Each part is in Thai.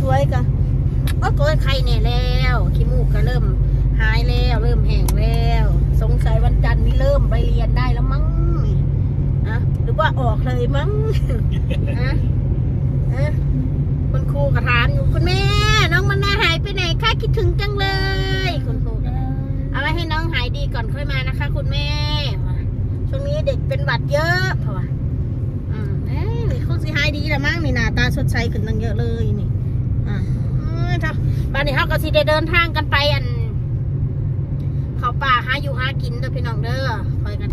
ช่วยกันก็โกยไข่เนี่ยแล้วขี้มูกก็เริ่มหายแล้ว เริ่มแห้งแล้ว สงสัยวันจันทร์นี้เริ่มไปเรียนได้แล้วมั้งอะหรือว่าออกเลยมั้งอะอะคุณครูก็ถามอยู่คุณแม่ น้องมันน่าหายไปไหนคะคิดถึงจังเลย คุณครูเอาไว้ให้น้องหายดีก่อนค่อยมานะคะ คุณแม่ช่วงนี้เด็กเป็นหวัดเยอะเพราะว่าอืมเอ้ยคงสิหายดีละมั้งนี่หน้าตาสดใสขึ้นตั้งเยอะเลยนี่ บ้านนี้เขาก็สิได้เดินทางกันไปอัน เขาป่าหาอยู่หากินเด้อพี่น้องเด้อคอยกัน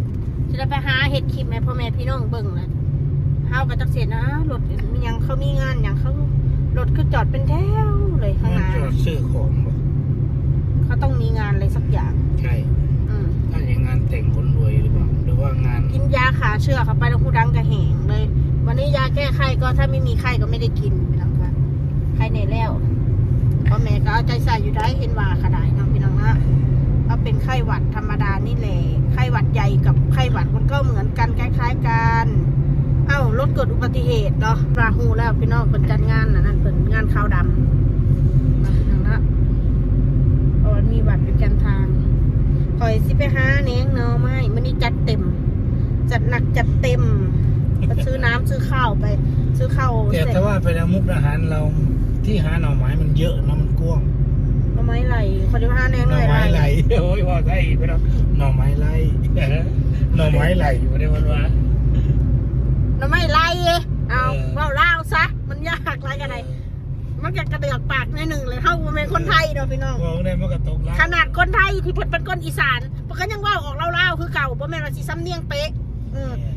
จะได้ไปหาเห็ดคลิปแม่พ่อแม่พี่น้องเบิ่งเลยเฮาก็จักเสียนะรถมีหยังเขามีงานหยังเขารถคือจอดเป็นแถวเลยข้างหมันน้าจอดซื้อของบ่เขาต้องมีงานอะไรสักอย่าง ใช่อืมถ้าอย่างงานแต่งคนรวยหรือเปล่าหรือว่างาน กินยาขาเชื้อเข้าไปแล้วหูดังกระแหงเลย วันนี้ยาแก้ไข้ก็ถ้าไม่มีไข้ก็ไม่ได้กินพี่น้องคะไข้ในแล้ว พ่อแม่ก็เอาใจใส่อยู่ได้เห็นว่าขนาดน้องพี่น้องนะก็เป็นไข้หวัดธรรมดานี่แหละไข้หวัดใหญ่กับไข้หวัดมันก็เหมือนกันคล้าย ๆกันเอ้ารถเกิดอุบัติเหตุเนาะราหูแล้วพี่น้องเป็นจัดงานนะนั่นเป็นงานขาวดำนะพี่น้องนะเพราะมันมีหวัดประจำทางคอยสิไปหาเน้งเนาะไม่มันนี่จัดเต็ม จัดหนักจัดเต็ม ก็ซื้อน้ำซื้อข้าวไป ซื้อข้าวแต่เสร็จถ้าว่าไปแล้วมุกอาหารเราที่หาหน่อไม้มันเยอะนะมันกว้างหน่อไม้ไหลคนที่ห้าแนงหน่อไหลไม้ไหล โอ้ยพอใช่ไปแล้วหน่อไม้ไหลหน่อไม้ไหลอยู่ในวันวะหน่อไม้ไหลเอาเออเว่าเล่าวซะ มันยากไรกันไหนมันจะกระเดือกปากในหนึ่งเลยเท่าเป็นคนไทยเนาะพี่น้อง มองได้มันก็ตกละขนาดคนไทยที่เพิ่นเป็นคนอีสานเพิ่นก็ยังเว่าออกเล่าวๆคือเก่าเพราะแม่นว่าสิซ้ำเนียงเป๊ะอืม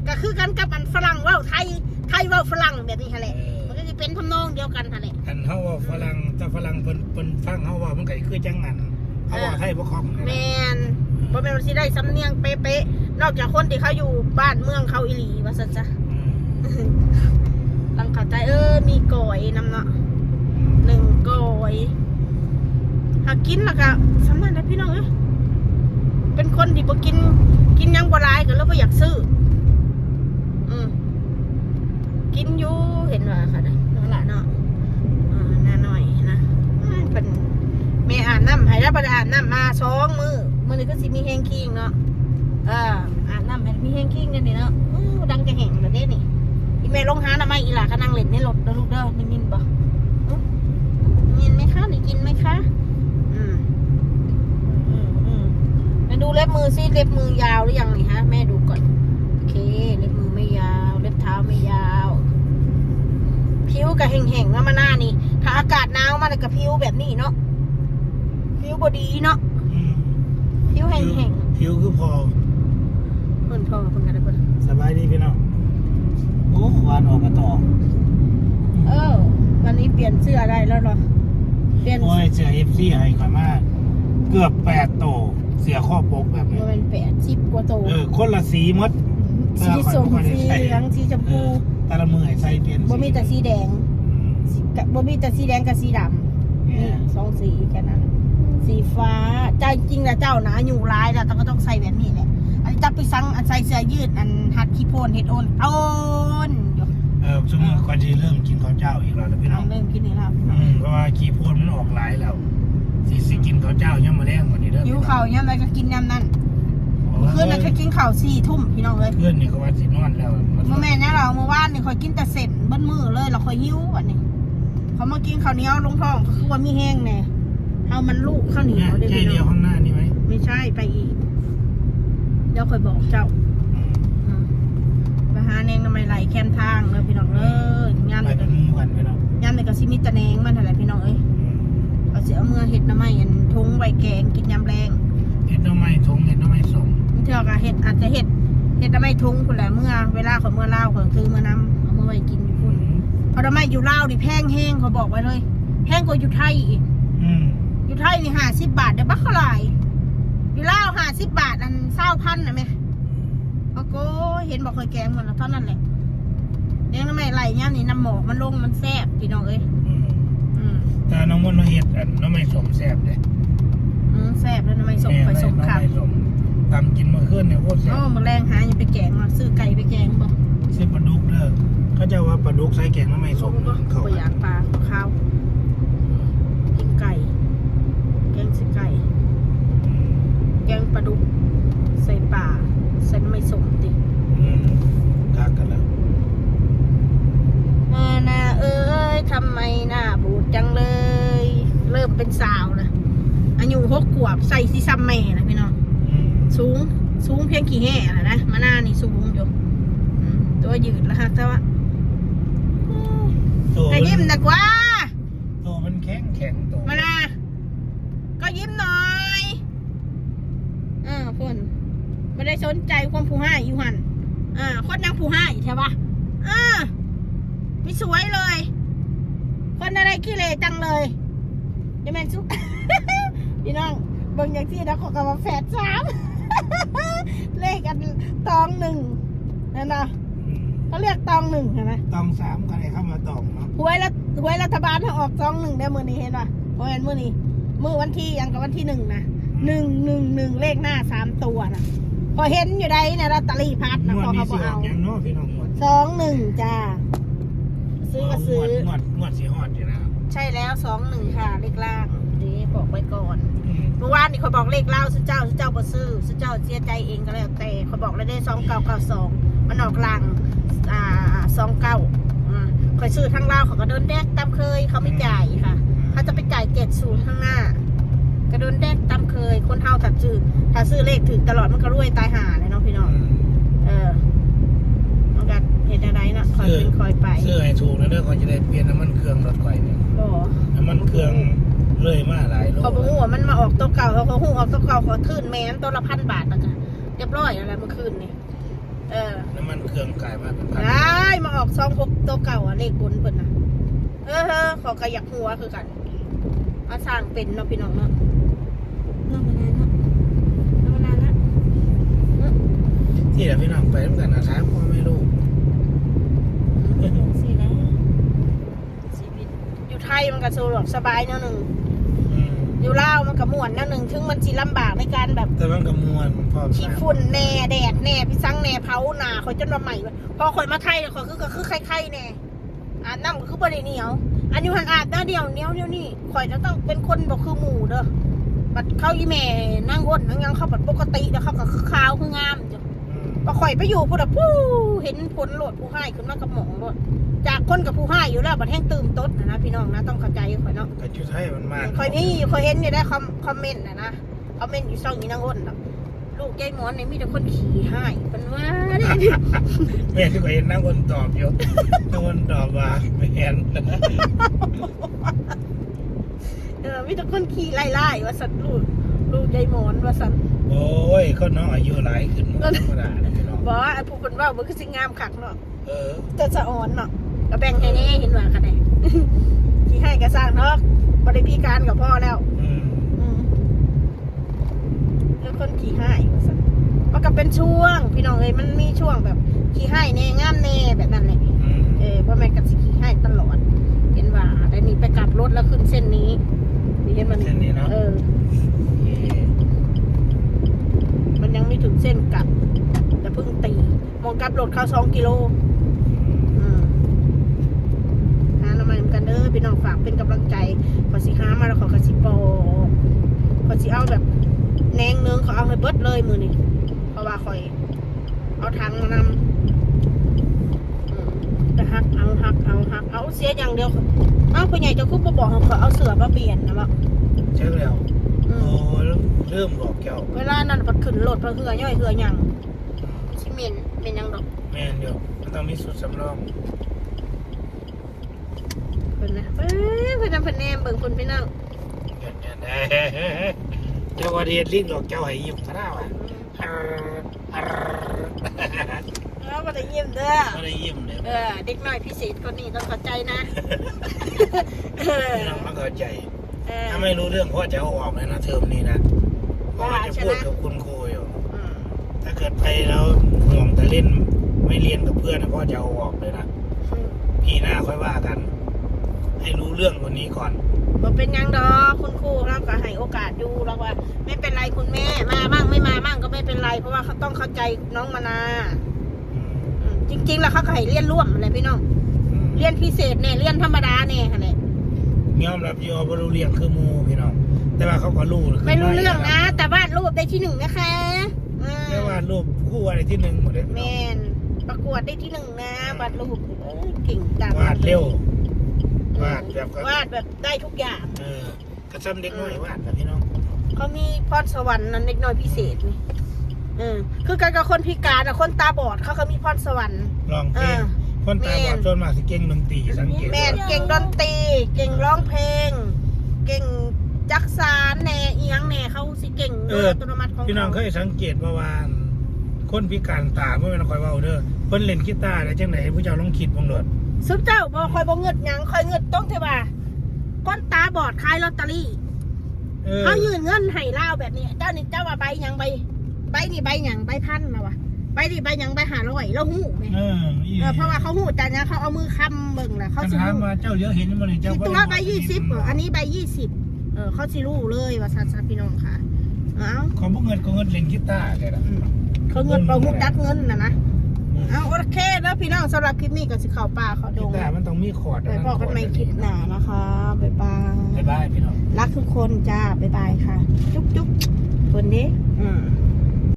ก็คือกันกับมันฝรั่งเว่าไทยไทยเว่าฝรั่งแบบนี้ฮะแหละมันก็จะเป็นทำนองเดียวกันฮะแหละอันเฮาว่าฝรั่งถ้าฝรั่งเพิ่นเพิ่นฟังเฮาว่ามันก็คือจังงันเฮาว่าไทยบ่คล่องนะแมนบ่แม่นว่าสิได้สำเนียงเป๊ะๆนอกจากคนที่เขาอยู่บ้านเมืองเขาอีหลีว่าซั่นจ้ะอืมต้องเข้าใจเออมีกอยนำเนาะหนึ่งกอยหากกินแล้วก็สำนักนะพี่น้องเอ้ยเป็นคนที่บ่กินกินหยังบ่หลายก็เลยบ่อยากซื้ออืมกิ นอยู่เห็นว่าค่ะนะนั่นล่ะเนาะน่าหน่อยนะเป็นแม่อาบน้ำให้รับประอาบน้ำมาสองมือมือนี้ก็สิมีแห้งคิงเนาะเอออาบน้ำให้มีแห้งคิงกันนี่เนาะอู้ดังจะแห้งแล้วเด้นี่อีเมลลงหาทำไมอีหล่าก็นั่งเล่นในรถเด้อลูกเด้อได้ยินปะอุ๊ยได้ยินไหมคะได้กินไหมคะอืมอืมอืมไปดูเล็บมือซิเล็บมือยาวหรือยังนี่ฮะ แม่ดูก่อน โอเค เล็บมือไม่ยาว เล็บเท้าไม่ยาว ผิวกับแห้งๆแล้วมาหน้านี่ ถ้าอากาศหนาวมาเลยกับผิวแบบนี้เนาะผิวบดีเนาะอืมผิวแห้งผิวคือพอๆเพิ่นพอเพิ่นกันเพิ่นสบายดีพี่น้องโอ้วานออกมาต่อเออ วันนี้เปลี่ยนเสื้อได้แล้วเหรอเปลี่ยนโอ้ยเสื้อ FC ให้ข่อยมาเกือบ8โต เสียข้อปกแบบนี้ มันเป็นแปดสิบกว่าโตเออ คนละสีหมด สีส้มเออข่อยบ่สีได้ใส่เหลืองสีชมเอพูอแต่ละมือให้ใส่เปลี่ยนบ่มีแต่สีแดงอืมสีกะบ่มีแต่สีแดงกับสีดำเนี่นี่ยสองสีแค่นั้น สีฟ้าเจ้าจริงๆนะเจ้าหนาอยู่ร้ายแล้วแต่ก็ต้องใส่แบบนี้แหละอันนี้จะไปสั่งอันใส่เสื้อยืดอันหัดขี้โพนเฮ็ดโอนโอนอยู่เออช่วงนี้ก่อนจะเริ่มกินข้าวเจ้าอีกแล้วนะพี่น้เอาองเริ่มกินนี่แล้วอืมเพราะว่าขี้โพดมันออกหลายแล้วสิสิกินข้าวเจ้ายังมาแรงกว่านี้เด้อหิวข้าวเนี่ยามใดก็กินยามนั้น เมื่เมื่อคืนน่ะเคยกินข้าวสี่ทุ่มพี่น้องเอ้ยเพื่อนนี่ก็ว่าสินอนแล้วเมื่อแม่เนี่ยเราเมื่อวานนี่คอยกินแต่เส้นเบิ้มือเลยเราคอยหิววันนี้เขามากินข้าวเหนียวลงท้องก็คือว่ามีแห้งแน่เอามันลูกข้าวเหนีเนี่ยยวได้แค่พี่เดียวน้องข้างหน้านี่ไหมไม่ใช่ไปอีก เดี๋ยวคอยบอกเจ้าอืมอืมไปหาแนงทำไมไหลแคมทางเลยพี่น้องเอ้ยงานไปเลยาวดิแพงแห้งเขาบอกไว้เลย แพงกว่าอยู่ไทยอีกอืมอยู่ไทยนี่ห้าสิบบาทเดี๋ยวบักเท่าไหร่อยู่ลาวห้าสิบบาทอันเศร้าพันนะแม่โอ้โหเห็นบอกเคยแกงหมดแล้วเท่านั้นแหละเลี้ยงทำไมไหลเนี่ยนี่น้ำหมอกมันลงมันแซ่บพี่น้องเอ้ยอืมอืมแต่น้องมนต์มาเห็ดอันหน้ำไม้สมแซ่บเลยอืมแซ่บแล้วทำไมส่งไปส่งหน้ำขับไม้สมตำกินเมื่อคืนเนี่ยโคตรแซ่โอ้บมาแรงหายังไปแกงมาซื้อไก่ไปแกงบ่ซื้อปลาดุก เด้อเขาจะว่าปลาดุกใส่แกงหน้ำไม้สมบ่เขาบ่อยากปลาข้าวใส่ไก่ แกงปลาดุกใส่ป่าใส่น้ำไม่สมติอืมทักกันแล้วมานาเอ้ยทำไมหน้าบูดจังเลย เริ่มเป็นสาวนะอายุหกขวบใส่ซีซัมแม่นะพี่น้องอืมสูงสูงเพียงขี่แห่นะนะมาหน้านี่สูงอยู่อืมตัวยืดแล้วฮะแต่ว่าอืม ตัวแต่ยิ้มดีกว่าตัวมันแข็งแข็งตัวมานาก็ยิ้มหน่อยอ่าเพื่อนไม่ได้สนใจความผู้ให้อยู่หันอ่าคนยังผู้ให้ใช่ปะอ่าไม่สวยเลย คนอะไรขี้เหร่จังเลยอยังแม่นซุกพี่น้องเบิ่งอย่างที่นะขอกำมาแฝดสามเลขกันตองหนึ่งนั่นนะอืม เขาเรียกตองหนึ่งใช่ไหมตองสามก็ได้เข้ามาตองเนาะหวยรัฐหวยรัฐบาลถ้าออกตองหนึ่งได้มือนี้เห็นป่ะเพราะเห็นมือนี้มือวันที่ยังกับวันที่หนึ่งนะหนึ่งหนึ่งหนึ่งเลขหน้าสามตัวนะพอเห็นอยู่ใดนะลอตเตอรี่พัดนะงวดพอนี้เขาสิบอออกเอายังเนาะพี่น้องงวดสองหนึ่งจ้าซื้อก็ซื้องวดงวดงวดสิฮอดอยู่นะใช่แล้วสองหนึ่งค่ะเลขล่างดีบอกไว้ก่อนอืมเมื่อวานนี่เขาบอกเลขเล่าสุเจ้าสุเจ้าบ่ซื้อสุเจ้าเสียใจเองก็แล้วแต่เขาบอกเลยได้สองเก้าเก้าสองมันออกลัง อ่าสองเก้าอ่าคอยซื้อทั้งเล่าเขาก็โดนแดกตามเคยเขาไม่จ่ายค่ะเขาจะไปจ่ายเจ็ดศูนย์ข้างหน้าก็โดนแดกตามเคย คนเฮาถ้าซื้อถ้าซื้อเลขถึงตลอดมันก็รวยตายห่าเลยเนาะพี่น้องอืมเออมันก็เห็นอะไรนะคอยเป็นคอยไปเสื้อให้ถูกนะเด้อเขาจะได้เปลี่ยนน้ำมันเครื่องรถไฟเนี่ยบ่น้ำมันเครื่องเลยมาหลายโลเขาบอกว่ามันมาออกตัวเก่าเขาเขาหูออกตัวเก่าเขาคืนแม่นตัวละพันบาทนะจ๊ะเรียบร้อยอะไรเมื่อคืนนี่ เออน้ำมันเครื่องกลายมาเป็นพันได้มาออกซองพกตัวเก่าอะเลขบนเปิดนะเออเฮ้อขอกระยักหัวคือกันมาสร้างเป็นเนาะพี่น้องเนาะเนาะมานานเนาะเนาะมานานละเนาะที่เดี๋ยวพี่น้องไปด้วยกันนะท้ามพ่อไม่รู้สินะชีวิตอยู่ไทยมันก็สะดวกสบายเนาะหนึ่ง อืมอยู่ลาวมันก็ม่วนเนาะหนึ่งถึงมันสิลำบากในการแบบ แต่มันก็มวนพร้อมขี้ฝุ่นแน่แดดแน่พี่ซังแน่เผาหนาคอยจนว่าใหม่เว้ยพอคอยมาไทยเนี่ยคอยคือก็คือไข่ๆแน่อาบน้ำก็คือบริเหนียว อันนี้หันอาบน้าเดียวเหนียวเดียวนี่คอยจะต้องเป็นคนบอกคือหมูเด้อบัดเข้าอีแม่นั่งอ้นนั่งยังเข้าบัดปกติแล้วเขาก็คือขาวคืองามจ้ะอืมพอข่อยไปอยู่พูดแบบผู้เห็นผลโหลดผู้ให้ขึ้นมากับหมองโหลด จากคนกับผู้ให้อยู่แล้วบัดแห้งตื่มตดนะนะพี่น้องนะต้องเข้าใจข่อยเนาะแต่ชุดไทยมันมากข่อยนี่ข่อยเห็นอยู่ได้คอมคอมเมนต์นะนะคอมเมนต์อยู่ช่องนี้นางอ้นน่ะลูกยายหมอนเนี่ยมีแต่คนขี่ให้เป็นว่าเนี่ยแม่ที่ก็เห็นนั่งคนตอบอยู่นั่งคนตอบว่าไม่เห็นเออมีแต่คนขี่ไล่ๆว่าสัตว์ลูกลูกยายหมอนว่าสัตว์โอ้ยคนน้องอายุหลายขึ้นธรรมดาเลยพี่น้องบอกว่าไอ้ผู้คนว่ามันคือสิงามคักเนาะเออจะสะอ่อนเนาะ ก็แบ่งให้แน่เห็นว่ากันไหนขี่ให้ก็สร้างเนาะบริพิการกับพ่อแล้วอืมอืมแล้วคนขี่ให้ว่าซั่นมันก็เป็นช่วง พี่น้องเอ้ยมันมีช่วงแบบขี่ให้แน่งามแน่แบบนั้นแหละอืมเออพ่อแม่กับสิขี่ให้ตลอด เห็นว่าแต่นี่ไปกลับรถแล้วขึ้นเส้นนี้นี่เห็นมันเส้นนี้เนาะเออเอ๊ะมันยังไม่ถึงเส้นกลับแต่เพิ่งตีมองกลับรถเข้าสองกิโล อืมหาน้ำมันกันเด้อพี่น้องฝาก เป็นกำลังใจขอสิหามาแล้วขอกระสิปอกขอสิเอาแบบแหนงเนืองขอเอาให้เบิดเลยมือนี่เพราะว่าคอย เอาทางมานำอืมจะหักเอาหักเอาหักเอาเสียอย่างเดียวเอ้าพ่อใหญ่เจะคุบมาบอกให้ขอเอาเสือมาเปลี่ยนนะบอกใช่แล้วอืโอ้มเริ่มบอกแก้วเวลานั้นปัดขึ้นรถพะเหือย่อยเหือหยังชิเมนเป็นหยังดอกแม่นอยู่มันต้องมีสุดสำรอง เพิ่นนะเอ้ยเพิ่นนำ เพิ่นแนมเบิ่งเพิ่นไปนั่งเกิดเนี่ยนะเจ้าว่าเรียนลิ้นดอกแก้วให้ยิ้มซะแล้วอะอาร์อาร์แล้วก็ได้ยิ้มเด้อไม่ได้ยิ้มเลยเออเด็กน้อยพิเศษคนนี้ต้องเข้าใจนะเออพี่น้องมันเข้าใจเออถ้าไม่รู้เรื่องพ่อจะเอาออกเลยนะเทอมนี้นะเพราะว่าจะพูดกับคุณครูอยู่อืมถ้าเกิดไปแล้วห่วงแต่เล่นไม่เรียนกับเพื่อนนะพ่อจะเอาออกเลยนะพี่หน้าค่อยว่ากัน ให้รู้เรื่องวันนี้ก่อนบ่เป็นหยังดอกคุณครูเราก็ให้โอกาสอยู่แล้วว่า ไม่เป็นไรคุณแม่มาบ้างไม่มาบ้างก็ไม่เป็นไร เพราะว่าเขาต้องเข้าใจน้องมานาอืมอืมจริง ๆ แล้วเขาก็ให้เรียนร่วมอะไรพี่น้องอืมเรียนพิเศษเนี่ยเรียนธรรมดาเนี่ยค่ะเนี่ยยอมรับอยอบรู้เรียงคือหมูพี่น้องแต่ว่าเขาก็รู้ไม่รู้เรื่องนะ แต่วาดรูปได้ที่หนึ่งนะคะอืมแต่ว่ารูปคู่อะไรที่หนึ่งหมดเลยแมนประกวดได้ที่หนึ่งนะวาดรูปเอ้ยเก่งจังวาดเร็ว วาดแบบก็วาดแบบได้ทุกอย่าง เออกระซ้ำเด็กน้อยวาดนะพี่น้องเขามีพรสวรรค์นั้นเล็กน้อยพิเศษนี่เออคือการกับคนพิการอะคนตาบอดเขาก็มีพรสวรรค์ร้องเพลงเออคนตาบอดแม่นส่วนมากสิเก่งดนตรีสังเกตแม่นเก่งดนตรีเก่งร้องเพลง เก่งจักสารแหน่อีหยังแหน่เขาสิเก่งโดยอัตโนมัติของพี่น้องเคเขายสังเกตมาว่า คนพิการตาเมื่อเป็นคอยเว้าเด้อเพิ่นเล่นกีตาร์ได้จังไหนผู้เจ้าลองคิดบ้างโดดซุปเจ้าบอคอยบอเงิดหยังคอยเงิดต้องเทว่าก้นตาบอดขายลอตเตอรี่เออเขายืนเงินให้เล่าแบบนี้ เจ้านี่เจ้าว่าใบหยังใบใบนี่ใบหยังใบพันมาวะใบนี่ใบหยังใบหาร้อยแล้วหูไหมเอออีเออเพราะว่าเขาหูจักนะเขาเอามือค้ำเบิ่งแหละเขาคันสิถามรู้มาเจ้าเยอะเห็นบ่นี่เจ้าที่บ่ตัวได้ใบยี่สิบอันนี้ใบยี่สิบเออเขาสิรู้เลยว่าสัตว์สัตว์พี่น้องค่ะ เอ้า ของพวกเงินก็เงินเล่นกีตาร์ได้ล่ะอืม เขาเงินประหุกดักเงินนะนะเอาโอเคแล้วพี่น้องสำหรับคลิปนี้ก็สิเข้าป่าเขาดกีงตาร์มันต้องมีคอร์ดไปพบกันใหม่คลิปหน้านะคะบ๊ายบายบ๊ายบายพี่น้องรักทุกคนจ้าบ๊ายบายค่ะ จุ๊บจุ๊บคนนี้อืม